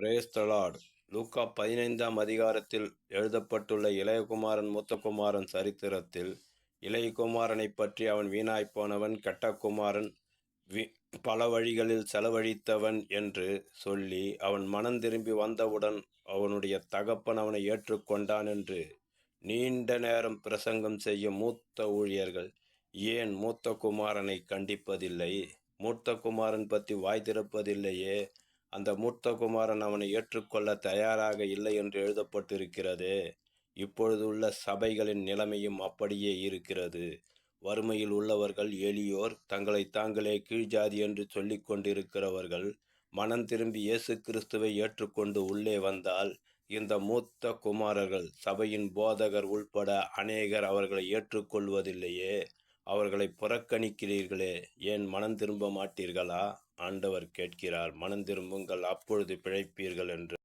Praise the Lord லூக்கா பதினைந்தாம் அதிகாரத்தில் எழுதப்பட்டுள்ள இளையகுமாரன் மூத்தகுமாரன் சரித்திரத்தில் இளையகுமாரனைப் பற்றி அவன் வீணாய்ப்போனவன் கெட்டகுமாரன் வி பல வழிகளில் செலவழித்தவன் என்று சொல்லி அவன் மனம் திரும்பி வந்தவுடன் அவனுடைய தகப்பன் அவனை ஏற்றுக்கொண்டான் என்று நீண்ட நேரம் பிரசங்கம் செய்யும் மூத்த ஊழியர்கள் ஏன் மூத்த குமாரனை கண்டிப்பதில்லை? மூத்த குமாரன் பற்றி வாய் திறப்பதில்லையே அந்த மூத்த குமாரன் அவனை ஏற்றுக்கொள்ள தயாராக இல்லை என்று எழுதப்பட்டிருக்கிறது. இப்பொழுது உள்ள சபைகளின் நிலைமையும் அப்படியே இருக்கிறது. வறுமையில் உள்ளவர்கள் எளியோர் தங்களை தாங்களே கீழ்ஜாதி என்று சொல்லிக் கொண்டிருக்கிறவர்கள் மனம் திரும்பி இயேசு கிறிஸ்துவை ஏற்றுக்கொண்டு உள்ளே வந்தால் இந்த மூத்த குமாரர்கள் சபையின் போதகர் உள்பட அநேகர் அவர்களை ஏற்றுக்கொள்வதில்லையே. அவர்களை புறக்கணிக்கிறீர்களே ஏன் மனம் திரும்ப மாட்டீர்களா? ஆண்டவர் கேட்கிறார் மனம் திரும்புங்கள் அப்பொழுது பிழைப்பீர்கள் என்று.